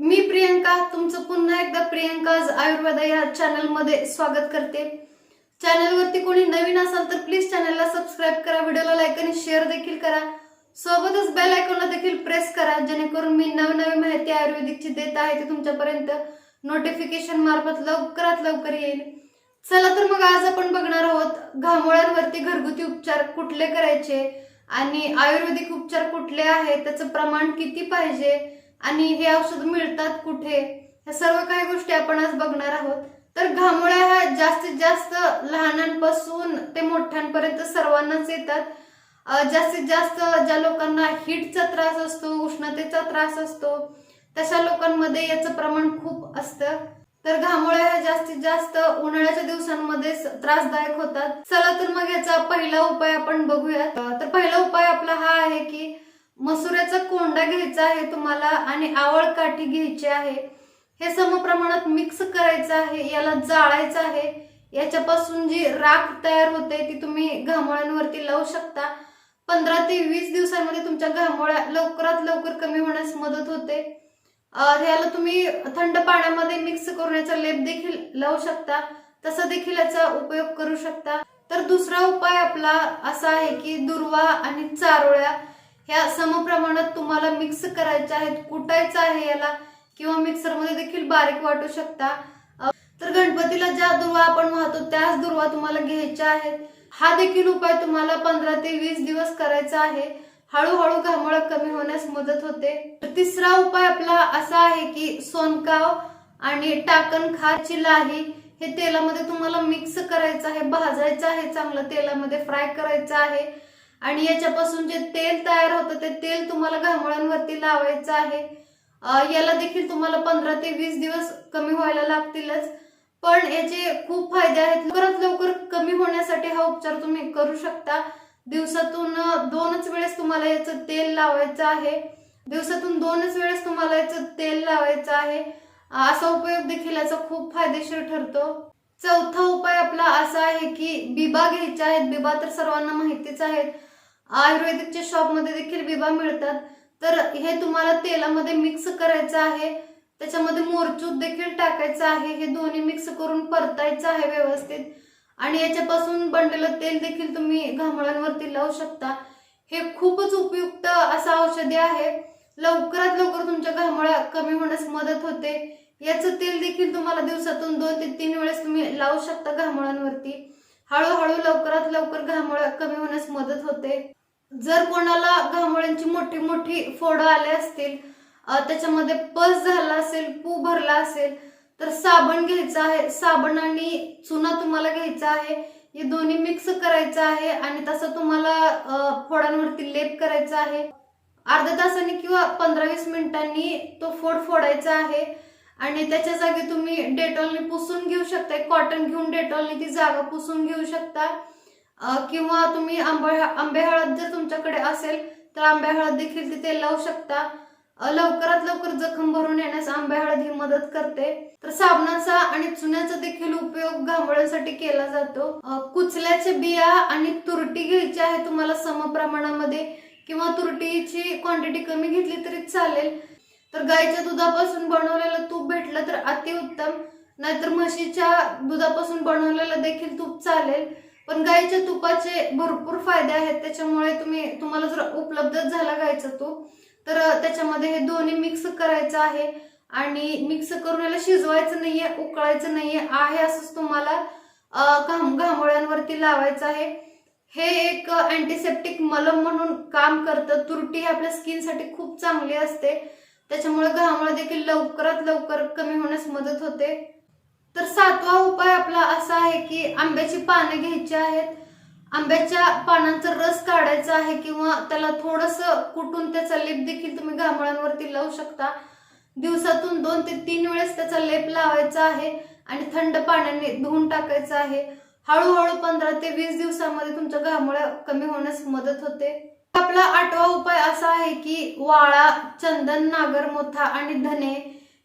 मी प्रियंका तुमचं पुन्हा एकदा प्रियंकाज आयुर्वेदा या चॅनलमध्ये स्वागत करते. चॅनलवरती कोणी नवीन असाल तर प्लीज चॅनलला सबस्क्राईब करा व्हिडिओला लाईक आणि शेअर देखील करा. सोबतच बेल आयकॉनला देखील प्रेस करा जेणेकरून मी नवनवीन माहिती आयुर्वेदिकची देत आहे ती तुमच्यापर्यंत नोटिफिकेशन मार्फत लवकरात लवकर येईल. चला तर मग आज आपण बघणार आहोत घामोळ्यांवरती घरगुती उपचार कुठले करायचे आणि आयुर्वेदिक उपचार कुठले आहेत त्याचं प्रमाण किती पाहिजे आणि हे औषध मिळतात कुठे? ह्या सर्व काही गोष्टी आपण आज बघणार आहोत. तर घामोळ्या ह्या जास्तीत जास्त लहानांपासून ते मोठ्यांपर्यंत सर्वांनाच येतात. जास्तीत जास्त ज्या लोकांना हिटचा त्रास असतो उष्णतेचा त्रास असतो तशा लोकांमध्ये याचं प्रमाण खूप असतं. तर घामोळ्या ह्या जास्तीत जास्त उन्हाळ्याच्या दिवसांमध्येच त्रासदायक होतात. चला तर मग याचा पहिला उपाय आपण बघूयात. तर पहिला उपाय आपला हा आहे की मसुऱ्याचा कोंडा घ्यायचा आहे तुम्हाला आणि आवळ काठी घ्यायची आहे. हे समप्रमाणात मिक्स करायचं आहे याला जाळायचं आहे. याच्यापासून जी राख तयार होते ती तुम्ही घामोळ्यांवरती लावू शकता. पंधरा ते वीस दिवसांमध्ये तुमच्या घामोळ्या लवकरात लवकर कमी होण्यास मदत होते. ह्याला याला तुम्ही थंड पाण्यामध्ये मिक्स करून याचा लेप देखील लावू शकता. तसा देखील याचा उपयोग करू शकता. तर दुसरा उपाय आपला असा आहे की दुर्वा आणि चारोळ्या ह्या समप्रमाणात तुम्हाला मिक्स करायच्या आहेत. कुटायचं आहे याला. किंवा मिक्सरमध्ये देखील बारीक वाटू शकता. तर गणपतीला ज्या दुर्वा आपण वाहतो त्याच दुर्वा तुम्हाला घ्यायच्या आहेत. हा देखील उपाय तुम्हाला पंधरा ते वीस दिवस करायचा आहे. हळूहळू घामोळा कमी होण्यास मदत होते. तर तिसरा उपाय आपला असा आहे की सोनकाव आणि टाकण खाची लाही हे तेलामध्ये तुम्हाला मिक्स करायचं आहे. भाजायचं आहे चांगलं. तेलामध्ये फ्राय करायचं आहे. आणि याच्यापासून जे तेल तयार होतं ते तेल तुम्हाला घामोळ्यांवरती लावायचं आहे. याला देखील तुम्हाला पंधरा ते वीस दिवस कमी व्हायला लागतीलच. पण याचे खूप फायदे आहेत. लवकरात लवकर कमी होण्यासाठी हा उपचार तुम्ही करू शकता. दिवसातून दोनच वेळेस तुम्हाला याचं तेल लावायचं आहे. दिवसातून दोनच वेळेस तुम्हाला याचं तेल लावायचं आहे. असा उपयोग देखील याचा खूप फायदेशीर ठरतो. चौथा उपाय आपला असा आहे की बिबा घ्यायच्या आहेत बिबा तर सर्वांना माहितीच आहेत. आयुर्वेदिकच्या शॉपमध्ये देखील विभा मिळतात. तर हे तुम्हाला तेलामध्ये मिक्स करायचं आहे. त्याच्यामध्ये मोरचूत देखील टाकायचं आहे. हे दोन्ही मिक्स करून परतायचं आहे व्यवस्थित. आणि याच्यापासून बनलेलं तेल देखील तुम्ही घामोळ्यांवरती लावू शकता. हे खूपच उपयुक्त असं औषधी आहे. लवकरात लवकर तुमच्या घामोळ्या कमी होण्यास मदत होते. याचं तेल देखील तुम्हाला दिवसातून दोन ते तीन वेळेस तुम्ही लावू शकता घामोळ्यांवरती हळूहळू लवकरात लवकर घामोळ्या कमी होण्यास मदत होते. जर कोणाला घामोळ्यांची मोठी मोठी फोडं आले असतील त्याच्यामध्ये पस झाला असेल पू भरला असेल तर साबण घ्यायचं आहे. साबण आणि चुना तुम्हाला घ्यायचा आहे. हे दोन्ही मिक्स करायचं आहे आणि तसं तुम्हाला फोडांवरती लेप करायचा आहे. अर्ध्या तासाने किंवा पंधरा वीस मिनिटांनी तो फोड फोडायचा आहे. आणि त्याच्या जागी तुम्ही डेटॉलने पुसून घेऊ शकता कॉटन घेऊन डेटॉलने ती जागा पुसून घेऊ शकता. किंवा तुम्ही आंबे आंबे हळद जर तुमच्याकडे असेल तर आंबे हळद देखील तिथे लावू शकता. लवकरात लवकर जखम भरून येण्यास आंबे हळद ही मदत करते. तर साबणाचा आणि चुन्याचा देखील उपयोग घामोळ्यांसाठी केला जातो. कुचल्याचे कुचल्याच्या बिया आणि तुरटी घ्यायची आहे तुम्हाला समप्रमाणामध्ये किंवा तुरटीची क्वांटिटी कमी घेतली तरी चालेल. तर गाईच्या दुधापासून बनवलेलं तूप भेटलं तर अतिउत्तम. नाहीतर म्हशीच्या दुधापासून बनवलेलं देखील तूप चालेल. पण गाईच्या तुपाचे भरपूर फायदे आहेत त्याच्यामुळे तुम्ही तुम्हाला जर उपलब्ध झाला गायचा तूप तर त्याच्यामध्ये हे दोन्ही मिक्स करायचं आहे. आणि मिक्स करून याला शिजवायचं नाहीये उकळायचं नाहीये आहे असंच तुम्हाला घाम घामोळ्यांवरती लावायचं आहे. हे एक अँटीसेप्टिक मलम म्हणून काम करतं. तुरटी आपल्या स्किनसाठी खूप चांगली असते. त्याच्यामुळे घामोळा देखील लवकरात लवकर कमी होण्यास मदत होते. तर सातवा असं आहे की आंब्याची पाने घ्यायची आहेत. आंब्याच्या पानांचा रस काढायचा आहे किंवा त्याला थोडस कुटून त्याचा लेप देखील तुम्ही घामोळ्यांवरती लावू शकता. दिवसातून दोन ते तीन वेळेस त्याचा लेप लावायचा आहे आणि थंड पाण्याने धुवून टाकायचं आहे. हळूहळू पंधरा ते वीस दिवसामध्ये तुमच्या घामोळ्या कमी होण्यास मदत होते. आपला आठवा उपाय असा आहे की वाळा चंदन नागरमोथा आणि धने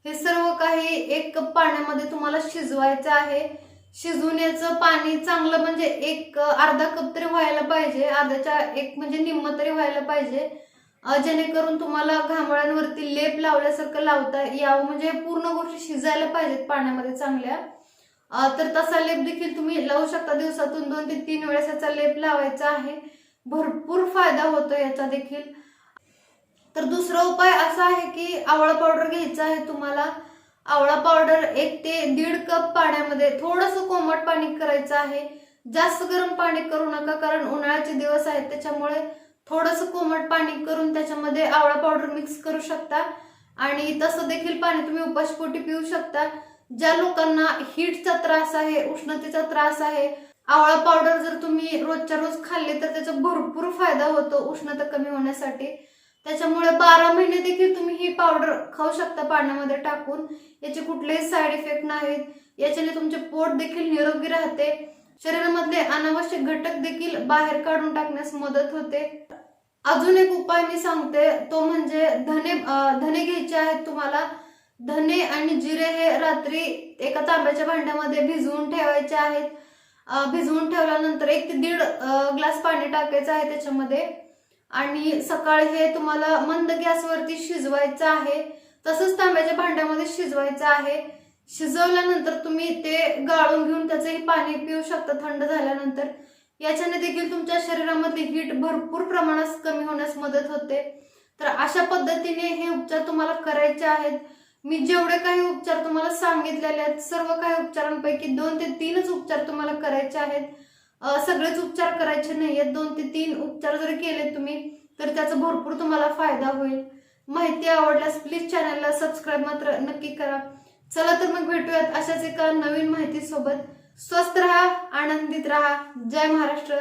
हे सर्व काही एक कप पाण्यामध्ये तुम्हाला शिजवायचं आहे. शिजवण्याचं पाणी चांगलं म्हणजे एक अर्धा कप तरी व्हायला पाहिजे अर्ध्याच्या एक म्हणजे निम्म तरी व्हायला पाहिजे. जेणेकरून तुम्हाला घामोळ्यांवरती लेप लावल्यासारखं लावता यावं म्हणजे पूर्ण गोष्टी शिजायला पाहिजेत पाण्यामध्ये चांगल्या. तर तसा लेप देखील तुम्ही लावू शकता. दिवसातून दोन ते तीन वेळेस याचा लेप लावायचा आहे. भरपूर फायदा होतो याचा देखील. तर दुसरा उपाय असा आहे की आवळा पावडर घ्यायचा आहे तुम्हाला. आवळा पावडर एक ते दीड कप पाण्यामध्ये थोडंसं कोमट पाणी करायचं आहे. जास्त गरम पाणी करू नका कारण उन्हाळ्याचे दिवस आहेत त्याच्यामुळे थोडंसं कोमट पाणी करून त्याच्यामध्ये आवळा पावडर मिक्स करू शकता. आणि तसं देखील पाणी तुम्ही उपाशपोटी पिऊ शकता. ज्या लोकांना हीटचा त्रास आहे उष्णतेचा त्रास आहे आवळा पावडर जर तुम्ही रोजच्या रोज खाल्ले तर त्याचा भरपूर फायदा होतो उष्णता कमी होण्यासाठी. त्याच्यामुळे बारा महिने देखील तुम्ही ही पावडर खाऊ शकता पाण्यामध्ये टाकून. याचे कुठलेही साईड इफेक्ट नाहीत. याच्याने तुमचे पोट देखील निरोगी राहते. शरीरामधले अनावश्यक घटक देखील बाहेर काढून टाकण्यास मदत होते. अजून एक उपाय मी सांगते. तो म्हणजे धने धने घ्यायचे आहेत तुम्हाला. धने आणि जिरे हे रात्री एका तांब्याच्या भांड्यामध्ये भिजवून ठेवायचे आहेत. भिजवून ठेवल्यानंतर एक ते दीड ग्लास पाणी टाकायचं आहे त्याच्यामध्ये. आणि सकाळी हे तुम्हाला मंद गॅसवरती शिजवायचं आहे. तसंच तांब्याच्या भांड्यामध्ये शिजवायचं आहे. शिजवल्यानंतर तुम्ही ते गाळून घेऊन त्याचंही पाणी पिऊ शकता थंड झाल्यानंतर. याच्याने देखील तुमच्या शरीरामध्ये हीट भरपूर प्रमाणात कमी होण्यास मदत होते. तर अशा पद्धतीने हे उपचार तुम्हाला करायचे आहेत. मी जेवढे काही उपचार तुम्हाला सांगितलेले आहेत सर्व काही उपचारांपैकी दोन ते तीनच उपचार तुम्हाला करायचे आहेत. सगळेच उपचार करायचे नाहीयेत. दोन ते तीन उपचार जर केले तुम्ही तर त्याचा भरपूर तुम्हाला फायदा होईल. माहिती आवडल्यास प्लीज चॅनलला सबस्क्राईब मात्र नक्की करा. चला तर मग भेटूयात अशाच एका नवीन माहितीसोबत. स्वस्त रहा आनंदित रहा. जय महाराष्ट्र.